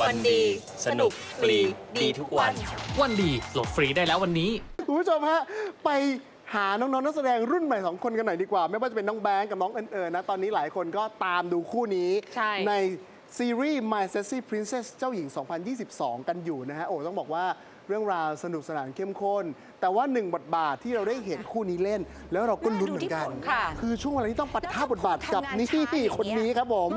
วันดี สนุกฟรีดีทุกวัน วันดีโหลดฟรีได้แล้ววันนี้ คุณผู้ชมฮะไปหาน้องๆนักแสดงรุ่นใหม่สองคนกันหน่อยดีกว่า ไม่ว่าจะเป็นน้องแบงค์กับน้องเอิญเอิญนะ ตอนนี้หลายคนก็ตามดูคู่นี้ใช่ ซีรีส์ My Sassy Princess เจ้าหญิง 2022 กันอยู่นะฮะ โอ้ ต้องบอกว่า เรื่องราวสนุกสนานเข้มข้น แต่ว่าหนึ่งบทบาทที่เราได้เห็นคู่นี้เล่น แล้วเราก็ลุ้นเหมือนกันค่ะคือช่วงเวลาที่ต้องปัดท่าบทบาทกับนี่คนนี้ครับผม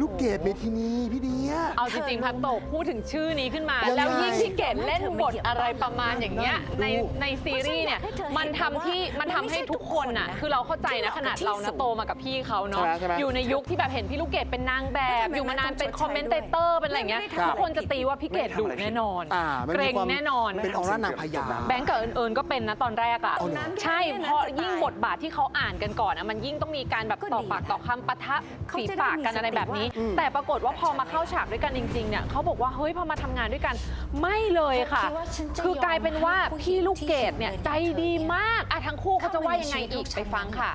ลูกเกดเมทินีพี่เดีย เอาจริงๆพักโตกพูดถึงชื่อนี้ขึ้นมา ยังไงแล้วยิ่งที่เกดเล่นบทอะไรประมาณอย่างเงี้ยในดูในซีรีส์เนี่ยมันทำที่มันทำให้ทุกคนอะคือเราเข้าใจนะขนาดเรานะโตมากับพี่เขาเนาะใช่ไหมใช่ไหมอยู่ในยุคที่แบบเห็นพี่ลูกเกดเป็นนางแบบ อยู่มานานเป็นคอมเมนเตเตอร์เป็นอะไรเงี้ยครับทุกคนจะตีว่าพี่เกดดุแน่นอน อ่ามันเกรมีงความ แน่นอน เป็นออร่านางพญา แบงก์กับเอิญเอิญก็เป็นนะตอนแรกอะเอาเหรอ ใช่เพราะยิ่งบทบาทที่เขาอ่านกันก่อนอะมันยิ่งต้องมีการแบบต่อปากต่อคำปะทะฝีปากกันอะไรแบบนี้ อืม แต่ปรากฏว่าพอมาเข้าฉากด้วยกันจริงๆเนี่ยเขาบอกว่าเฮ้ยพอมาทำงานด้วยกันไม่เลยค่ะคือกลายเป็นว่าพี่ลูกเกดเนี่ยใจดีมากอะทั้งคู่เขาจะว่ายังไงอีกไปฟังค่ะ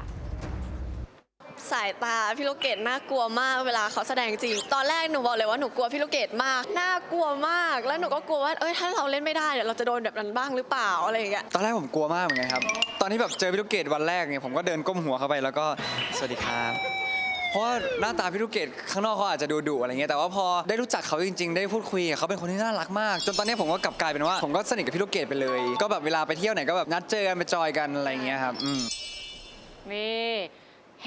สายตาพี่ลูกเกดน่ากลัวมากเวลาเขาแสดงจริง ตอนแรกหนูบอกเลยว่าหนูกลัวพี่ลูกเกดมากน่ากลัวมาก แล้วหนูก็กลัวว่าเอ้ยถ้าเราเล่นไม่ได้เดี๋ยวเราจะโดนแบบนั้นบ้างหรือเปล่าอะไรอย่างเงี้ยตอนแรกผมกลัวมากเหมือนกันครับ ตอนที่แบบเจอพี่ลูกเกดวันแรกเนี่ยผมก็เดินก้มหัวเข้าไปแล้วก็สวัสดีครับเพราะว่าหน้าตาพี่ลูกเกดข้างนอกเขาอาจจะดูดุอะไรเงี้ยแต่ว่าพอได้รู้จักเขาจริงๆ ได้พูดคุยกับเขาเป็นคนที่น่ารักมาก จนตอนนี้ผมก็กลับกลายเป็นว่าผมก็สนิทกับพี่ลูกเกดไปเลย ก็แบบเวลาไปเที่ยวไหนก็แบบนัดเจอกันไปจอยกันอะไรเงี้ยครับอืมนี่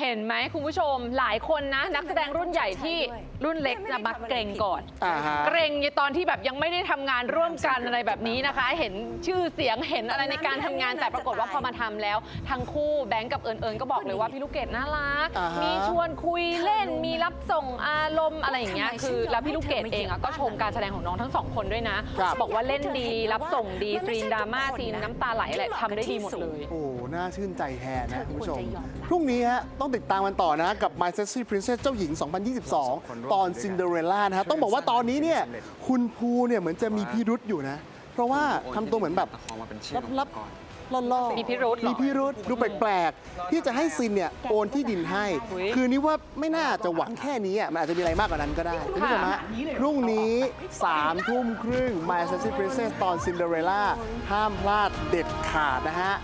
เห็นไหมคุณผู้ชมหลายคนนะ นักแสดงรุ่นใหญ่ที่รุ่นเล็กจะมาเกรงก่อน อ่าฮะ เกรงในตอนที่แบบยังไม่ได้ทำงานร่วมกันอะไรแบบนี้นะคะ เห็นชื่อเสียงเห็นอะไรในการทำงานแต่ปรากฏว่าพอมาทำแล้ว ทั้งคู่แบงก์กับเอิญเอิญก็บอกเลยว่าพี่ลูกเกดน่ารัก อ่าฮะ มีชวนคุยเล่นมีรับส่งอารมณ์อะไรอย่างเงี้ยคือ แล้วพี่ลูกเกดเองอะก็ชมการแสดงของน้องทั้งสองคนด้วยนะ ครับ บอกว่าเล่นดีรับส่งดีซีนดราม่าซีนน้ำตาไหลอะไรทำได้ดีหมดเลย โอ้น่าชื่นใจแทนนะคุณผู้ชม พรุ่งนี้ฮะต้องติดตามกันต่อนะกับ My Sexy Princess เจ้าหญิง 2022 ตอน Cinderella นะฮะต้องบอกว่าตอนนี้เนี่ยคุณภูเนี่ยเหมือนจะมีพิรุษอยู่นะ เพราะว่าทำตัวเหมือนแบบลับลับๆล่อๆมีพิรุธเหรอมีพิรุษดูแปลกๆ ที่จะให้ซินเนี่ยโอนที่ดินให้อุ๊ยคือนี่ว่าไม่น่าจะหวังแค่นี้อะมันอาจจะมีอะไรมากกว่านั้นก็ได้คุณผู้ชมฮะพรุ่งนี้3ทุ่มครึ่ง My Sexy Princess ตอน Cinderella ห้ามพลาดเด็ดขาดนะฮะ